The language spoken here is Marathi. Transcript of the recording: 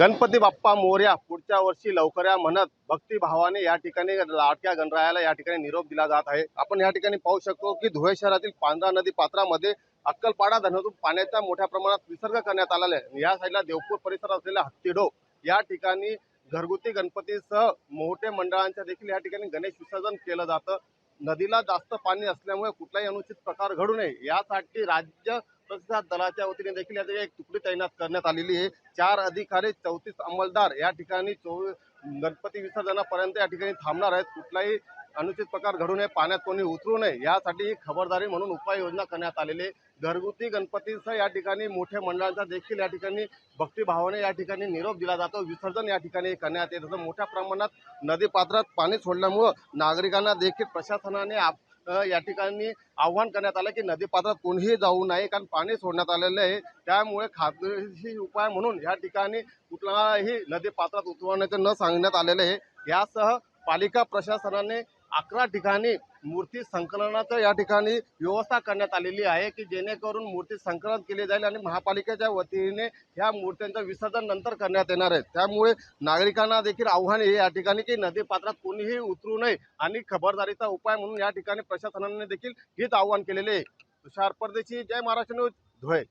गणपती बाप्पा मोर्या पुढच्या वर्षी लवकर या म्हणत भक्तिभावाने या ठिकाणी लाटक्या गणरायाला या ठिकाणी निरोप दिला जात आहे. आपण या ठिकाणी पाहू शकतो की धुळे शहरातील पांढरा नदी पात्रामध्ये अक्कलपाडा धरणातून पाण्याचा मोठ्या प्रमाणात विसर्ग करण्यात आलेला आहे. या साईडला देवपूर परिसरात असलेला हत्तीडो या ठिकाणी घरगुती गणपतीसह मोठे मंडळांच्या देखील या ठिकाणी गणेश विसर्जन केलं जातं. नदीला जास्त पाणी असल्यामुळे कुठलाही अनुचित प्रकार घडू नये. यासाठी राज्य प्रतिसाद दलाच्या वतीने देखील या ठिकाणी एक तुकडी तैनात करण्यात आलेली आहे. चार अधिकारी चौतीस अंमलदार या ठिकाणी चोवीस गणपती विसर्जनापर्यंत या ठिकाणी थांबणार आहेत. कुठलाही अनुचित प्रकार घडू नये पाण्यात कोणी उतरू नये यासाठी ही खबरदारी म्हणून उपाययोजना करण्यात आलेली आहे. घरगुती गणपतीसह या ठिकाणी मोठ्या मंडळांचा देखील या ठिकाणी भक्तिभावाने या ठिकाणी निरोप दिला जातो. विसर्जन या ठिकाणी करण्यात येत असं मोठ्या प्रमाणात नदीपात्रात पाणी सोडल्यामुळं नागरिकांना देखील प्रशासनाने आप- या ठिकाणी आव्हान करण्यात आलं की नदीपात्रात कोणीही जाऊ नये कारण पाणी सोडण्यात आलेलं आहे. त्यामुळे खात्रीशीर उपाय म्हणून या ठिकाणी कुठलाही नदीपात्रात उतरवण्याचं न सांगण्यात आलेलं आहे. यासह पालिका प्रशासनाने अकरा ठिकाणी मूर्ती संकलनाचं या ठिकाणी व्यवस्था करण्यात आलेली आहे की जेणेकरून मूर्ती संकलन केली जाईल आणि महापालिकेच्या वतीने ह्या मूर्त्यांचं विसर्जन नंतर करण्यात येणार आहे. त्यामुळे नागरिकांना देखील आव्हान हे या ठिकाणी की नदीपात्रात कोणीही उतरू नये आणि खबरदारीचा उपाय म्हणून या ठिकाणी प्रशासनाने देखील हेच आव्हान केलेले आहे. तुषार परदेशी जय महाराष्ट्र न्यूज धुळे.